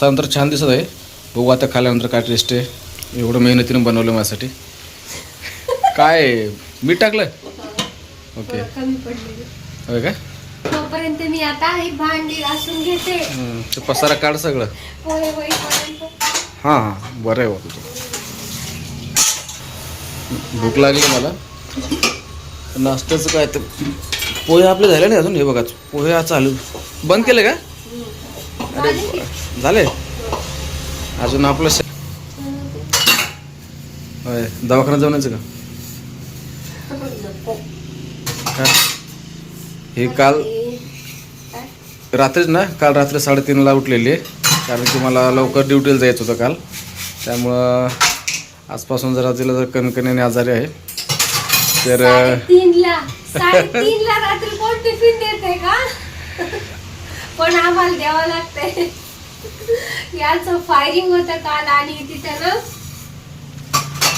तर छान दिसत आहे. बघू आता खाल्यानंतर काय टेस्ट आहे. एवढं मेहनतीनं बनवलं माझ्यासाठी. काय? मीठ टाकलं ओके. होय का? तोपर्यंत मी आता ही भांडी घासून घेते. हं, ते पसारा काढ सगळं. पोहे होईपर्यंत हां हां. बरं आहे बा तुझं भूक लागली मला. नाश्त्याचं काय तर पोहे आपले झाले नाही अजून? हे बघा पोहे आज चालू. बंद केले का? अरे झाले? अजून आपलं होय दवाखान्यात जाऊन यायचं का? हे काल रात्रीच ना काल रात्री साडेतीनला उठलेली आहे. कारण की मला लवकर ड्युटीला जायचं होतं काल. त्यामुळं आजपासून जरा तिला जर कणकणीने आजारी आहे. तर पण आम्हाला द्यावं लागतंय. याचं फायरिंग होतं काल आणि तिथं ना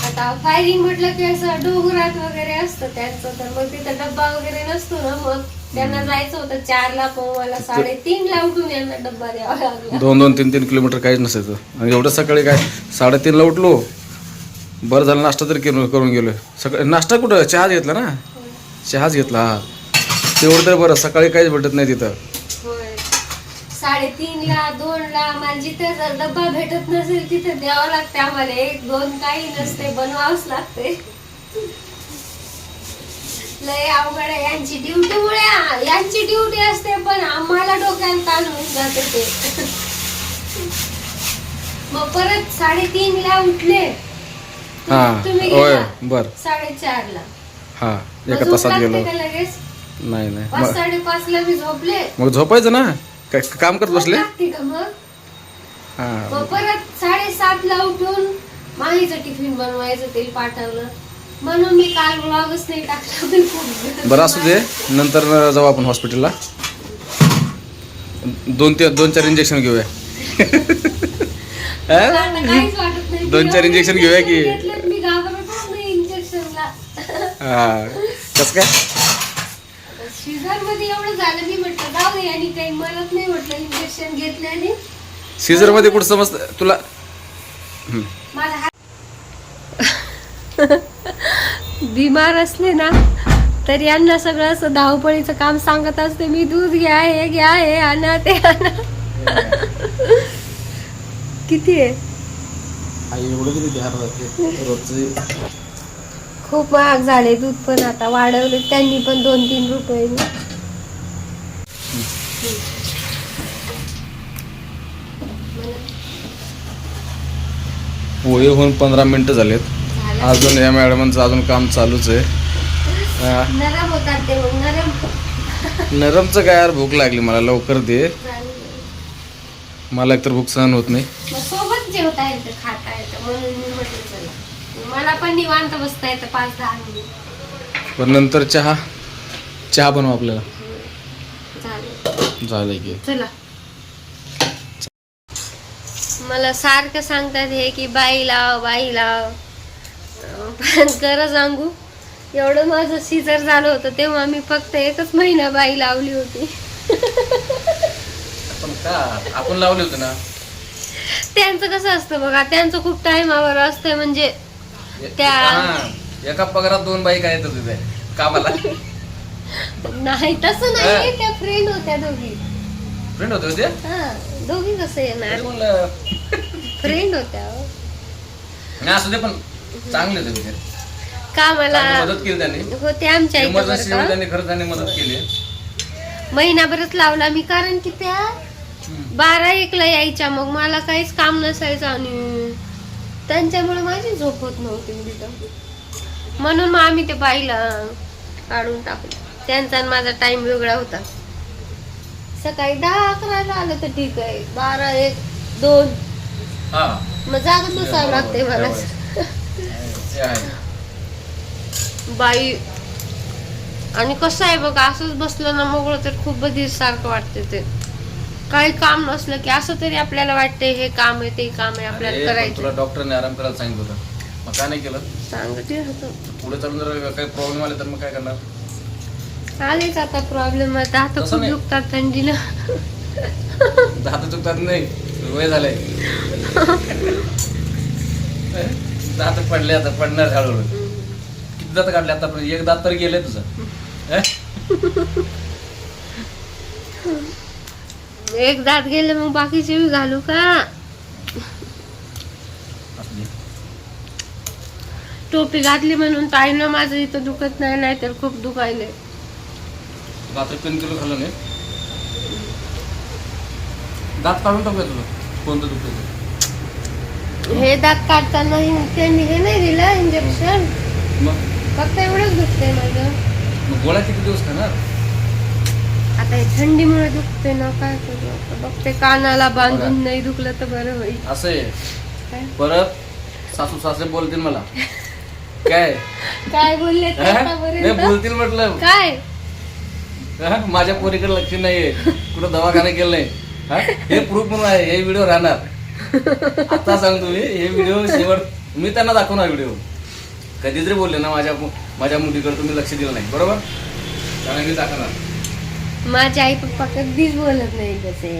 आता फायरिंग म्हटलं की असं डोंगरात वगैरे असतं त्यांचं तर मग तिथं डब्बा वगैरे नसतो ना मग. त्यांना जायचं होतं चारला पण मला साडेतीनला उठून यांना डब्बा द्यावा लागला. दोन दोन तीन तीन किलोमीटर काहीच नसायचं. आणि एवढं सकाळी काय साडेतीनला उठलो. बरं झालं नाश्ता तरी करून करून गेलो. सकाळी नाश्ता कुठं? चहाच घेतला ना? चहाच घेतला. हा. तेवढं तर बरं सकाळी काहीच भेटत नाही तिथं. साडेतीनला दोनला मला जिथे जर डब्बा भेटत नसेल तिथे द्यावं लागते आम्हाला. एक दोन काही नसते बनवावंच लागते लय अवघड यांची ड्युटी मुळे यांची ड्युटी असते पण आम्हाला डोक्याला ताण होऊन जाते ते. मग परत साडेतीनला उठले. हां तुम्ही बरं. साडेचारला. हां मग एका तासात लागते गेलो. का लगेच? नाही नाही. साडेपाच ला मी झोपले. मग झोपायचं ना? काय काम करत बसले? झोप लागते का मग? हां. मग परत साडेसात ला उठून माहीचं टिफिन बनवायचं तेल पाठवलं. म्हणून मी काल ब्लॉगच नाही टाकला बरं असू दे. नंतर जाऊ आपण हॉस्पिटलला दोन ते दोन चार इंजेक्शन घेऊया. मला आता काहीच वाटत नाही. दोन चार इंजेक्शन घेऊया की? घेतलेत, मी घाबरतच नाही इंजेक्शनला हा. कसं काय? सीझनमध्ये एवढं झालं मी म्हटलं जाऊ दे. आणि काही मरत नाही म्हटलं इंजेक्शन घेतल्याने सीझरमध्ये कुठं समजतं? तुला हम्म. मला हा- बिमार असले ना तर यांना सगळं असं धावपळीचं काम सांगत असते मी दूध घ्या हे घ्या हे आणा ते आणा. किती आहे? आई एवढं किती ध्यान राहते रोजचे खूप महाग झाले दूध पण आता वाढवले त्यांनी पण दोन तीन रुपये पोहे होऊन पंधरा मिनिटं झालेत. अजून या मॅडमांचं अजून काम चालूच आहे. नरम होतात ते नरम. नरमचं काय यार भूक लागली मला लवकर दे. मला एकतर भूक सहन होत नाही. सोबत जेवता येतं खाता येतं म्हणून मला पण निवांत बसता येतं पाच दहा मिनिट. पण नंतर चहा? चहा बनवू आपल्याला. झालं झालं की. चला. मला सारखं सांगतात हे की बाई लाव बाई लाव. अं, पण खरं सांगू एवढं माझं सीझर झालं होतं तेव्हा मी फक्त एकच महिना बाई लावली होती. पण का? आपण लावले होते ना. त्यांचं कसं असतं बघा त्यांचं खूप टाइमावर असतंय म्हणजे त्या- हा. एका पगारात दोन बाई काय येतात तिथे कामाला. नाही तसं नाही त्या फ्रेंड होत्या दोघी. फ्रेंड होते होते हा दोघी कसं येणार? तरी म्हणलं फ्रेंड होत्या हो. नाही असू दे पण चांगले होते. कामाला चांगली मदत केली त्यांनी. होते आमच्या इथं बरं इमर्जन्सी का? त्यांनी खरं त्यांनी मदत केली. महिनाभरच लावला मी कारण की त्या बारा एकला यायच्या मग मला काहीच काम नसायचं आणि त्यांच्यामुळे माझी झोप होत नव्हती तिथं म्हणून मग आम्ही ते बाईला काढून टाकलं. त्यांचा आणि माझा टाइम वेगळा होता. सकाळी दहा अकराला आलं तर ठीक आहे. बारा एक दोन. मग जागत बसावं लागते मला. बाई आणि कसं आहे बघा असंच बसलं ना मोगळं तर खूप सारखं वाटते ते. काही काम नसलं की असं तरी आपल्याला वाटते हे काम आहे ते काम आहे आपल्याला अरे, पण करायचं तुला डॉक्टरने आराम करायला सांगितलं होतं. मग काय नाही केलं? सांगते होतं. पुढे चालून जर काही प्रॉब्लेम आले तर मग काय करणार? आलेच आता प्रॉब्लेम आता आता तसं खूप नाही. दुखतात थंडीनं. हात चुकतात नाही. वय झालंय. दात पडले आता पडणार हळूहळू किती दात काढले आता एक दात तर गेले तुझं? एक दात गेले मग बाकीचे बी घालू का. टोपी घातली म्हणून ताईनं माझं इथं दुखत नाही नाहीतर खूप दुखायले. रात्री पेन किलो खाल्लं नाही? दात काढून टाकूया तुला कोणतं दुखतं हे दात काढताना हि- त्यांनी हे नाही दिलं इंजेक्शन मग? फक्त एवढंच दुखतंय माझं. मग गोळ्या किती दिवस खाणार? आता थंडीमुळे दुखते ना काय करू आता? बघते कानाला बांधून. नाही दुखलं तर बरं होईल. असं आहे. काय? परत सासू सासरे बोलतील मला. काय? काय बोलले ते हा? नाही आतापर्यंत? बोलतील म्हटलं. काय? हा? माझ्या पोरीकडे लक्ष नाहीये. कुठं दवाखाना केलं नाही. हा? हे प्रूफ म्हणून आहे हे व्हिडिओ राहणार. आता सांगतो मी हे व्हिडिओ शेवट मी त्यांना दाखवणार व्हिडिओ कधी जरी बोलले ना माझ्या माझ्या मुलीकडे तुम्ही लक्ष दिलं नाही. बरोबर? त्याला मी दाखवणार. माझी आई पप्पा कधीच बोलत नाही तसे.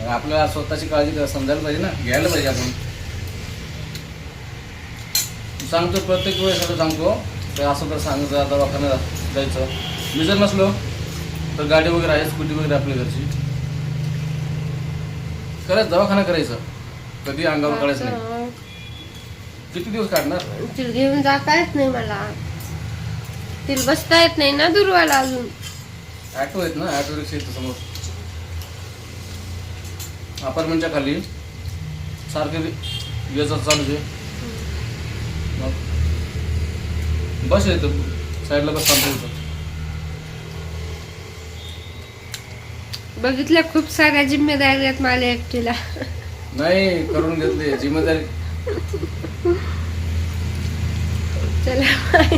मग आपल्याला स्वतःची काळजी समजायला पाहिजे ना. घ्यायला पाहिजे आपण. सांगतो प्रत्येक वेळेस आता सांगतो. तर असं तर सांगायचं दवाखान्यात जायचं. मी जर नसलो तर गाडी वगैरे आहे स्कूटी वगैरे आपल्या घरची. करायचं दवाखाना करायचं. कधी अंगावर काढायचं नाही. किती दिवस काढणार? घेऊन जाता येत नाही मला. तिला बसता येत नाही ना दुर्वाला अजून. ॲटो आहेत ना ॲटो रिक्षा येतं समोर. अपार्टमेंटच्या खाली. सारखे याचं चालूच आहे. बस येतं साईडला बस थांबतो बघितल्या खूप साऱ्या जिम्मेदारी आहेत मला एकटीला. नाही करून घेतले. जिम्मेदारी. चला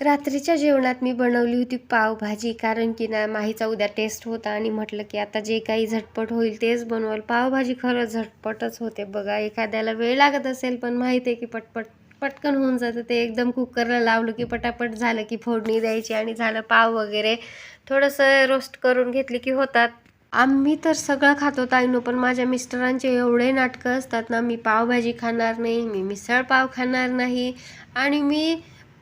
रात्रीच्या जेवणात मी बनवली होती पावभाजी कारण की ना माहीचा उद्या टेस्ट होता आणि म्हटलं की आता जे काही झटपट होईल तेच बनवाल. पावभाजी खरंच झटपटच होते बघा एखाद्याला वेळ लागत असेल पण माहिती आहे की पटपट पटकन होऊन जातं. ते एकदम कुकरला लावलं की पटापट झालं की फोडणी द्यायची आणि झालं पाव वगैरे. थोडंसं रोस्ट करून घेतली की होतात. आम्ही तर सगळं खातो ताईनो पण माझ्या मिस्टरांचे एवढे नाटकं असतात ना मी पावभाजी खाणार नाही मी मिसळ पाव खाणार नाही. आणि मी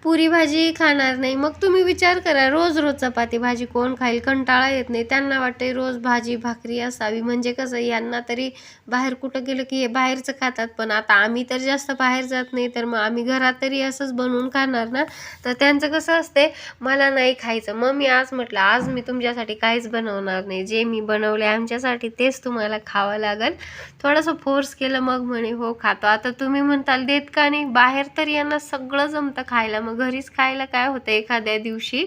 पुरी भाजी खाणार नाही. मग तुम्ही विचार करा रोज रोज चपाती भाजी कोण खाईल? कंटाळा येत नाही. त्यांना वाटते रोज भाजी भाकरी असावी. म्हणजे कसं यांना तरी बाहेर कुठं गेलं की हे बाहेरचं खातात. पण आता आम्ही तर जास्त बाहेर जात नाही तर मग आम्ही घरात तरी असंच बनवून खाणार ना? तर त्यांचं कसं असते मला नाही खायचं. मग मी आज म्हटलं आज मी तुमच्यासाठी काहीच बनवणार नाही. जे मी बनवले आमच्यासाठी तेच तुम्हाला खावं लागेल. थोडंसं फोर्स केलं मग म्हणे हो खातो. आता तुम्ही म्हणताल देत का नाही? बाहेर तर यांना सगळं जमतं खायला. मग घरीच खायला काय होतं एखाद्या दिवशी?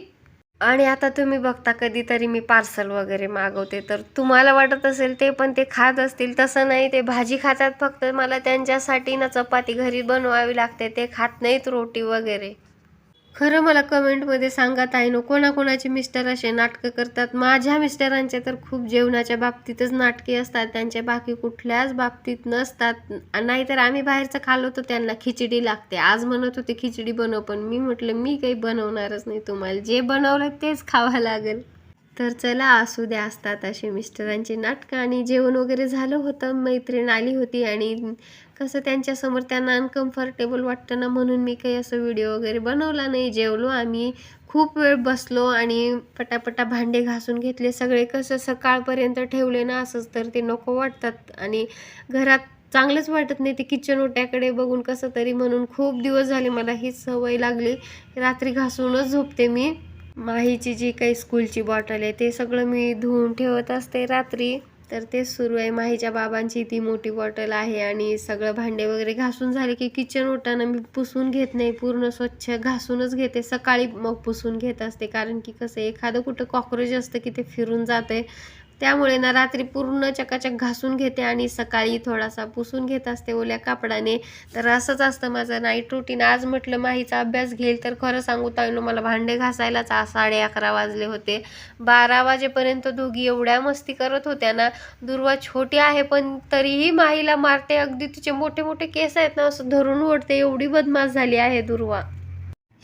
आणि आता तुम्ही बघता कधीतरी मी पार्सल वगैरे मागवते तर तुम्हाला वाटत असेल ते पण ते खात असतील तसं नाही ते भाजी खातात फक्त मला त्यांच्यासाठी ना चपाती घरी बनवावी लागते ते खात नाहीत रोटी वगैरे. खरं मला कमेंटमध्ये सांगा ताईनो कोणाकोणाचे मिस्टर असे नाटकं करतात? माझ्या मिस्टरांचे तर खूप जेवणाच्या बाबतीतच नाटके असतात त्यांच्या बाकी कुठल्याच बाबतीत नसतात. नाहीतर आम्ही बाहेरचं खालो तर त्यांना खिचडी लागते. आज म्हणत होते खिचडी बनव पण मी म्हटलं मी काही बनवणारच नाही तुम्हाला. जे बनवलं तेच खावं लागेल. तर चला असू द्या असतात असे मिस्टरांची नाटकं. आणि जेवण वगैरे झालं होतं मैत्रीण आली होती आणि कसं त्यांच्यासमोर त्यांना अनकम्फर्टेबल वाटतं ना म्हणून मी काही असं व्हिडिओ वगैरे बनवला नाही. जेवलो आम्ही खूप वेळ बसलो आणि पटापटा भांडे घासून घेतले. सगळे कसं सकाळपर्यंत ठेवले ना असंच तर ते नको वाटतात. आणि घरात चांगलंच वाटत नाही ते किचन ओट्याकडे बघून कसं तरी म्हणून खूप दिवस झाले मला हीच सवय लागली. रात्री घासूनच झोपते मी. माहीची जी काही स्कूलची बॉटल आहे ते सगळं मी धुवून ठेवत असते रात्री. तर तेच सुरू आहे. माहीच्या बाबांची ती मोठी बॉटल आहे आणि सगळं भांडे वगैरे घासून झाले की किचन ओटानं मी पुसून घेत नाही. पूर्ण स्वच्छ घासूनच घेते. सकाळी मग पुसून घेत असते. कारण की कसं आहे, एखादं कुठं कॉक्रोच असतं की ते फिरून जाते त्यामुळे ना रात्री पूर्ण चकाचक घासून घेते आणि सकाळी थोडासा पुसून घेत असते ओल्या कापडाने. तर असंच असतं माझं नाईट रुटीन आज म्हटलं माहीचा अभ्यास घेईल तर खरं सांगू ताईनो मला भांडे घासायलाच आ- साडे अकरा वाजले होते. बारा वाजेपर्यंत दोघी एवढ्या मस्ती करत होत्या ना दुर्वा छोटी आहे पण तरीही माहीला मारते. अगदी तिचे मोठे मोठे केस आहेत ना असं धरून ओढते. एवढी बदमाश झाली आहे दुर्वा.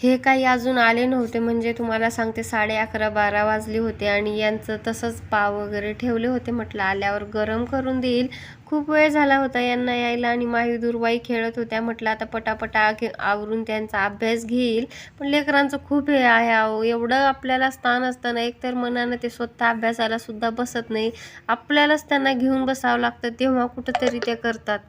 हे काही अजून आले नव्हते म्हणजे तुम्हाला सांगते साडे अकरा बारा वाजले होते आणि यांचं तसंच पाव वगैरे ठेवले होते म्हटलं आल्यावर गरम करून देईल. खूप वेळ झाला होता यांना यायला आणि माही दुर्वाई खेळत होत्या म्हटलं आता पटापटा घे- आवरून त्यांचा अभ्यास घेईल. पण लेकरांचं खूप हे आहे अहो एवढं आपल्याला स्थान असताना एकतर मनानं ते स्वतः अभ्यासाला सुद्धा बसत नाही. आपल्यालाच त्यांना घेऊन बसावं लागतं तेव्हा कुठंतरी ते करतात.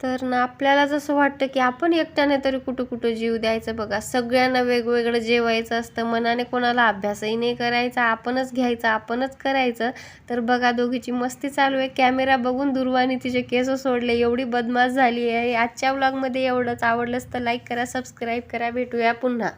तर ना आपल्याला जसं वाटतं की आपण एकट्याने तरी कुठं कुठं जीव द्यायचं बघा. सगळ्यांना वेगवेगळं जेवायचं असतं मनाने कोणाला अभ्यासही नाही करायचा आपणच घ्यायचा आपणच करायचं. तर बघा दोघीची मस्ती चालू आहे. कॅमेरा बघून दुर्वाने तिचे केस सोडले. एवढी बदमाश झाली आहे. आजच्या व्लॉगमध्ये एवढंच. आवडलंच तर लाईक करा सबस्क्राईब करा. भेटूया पुन्हा.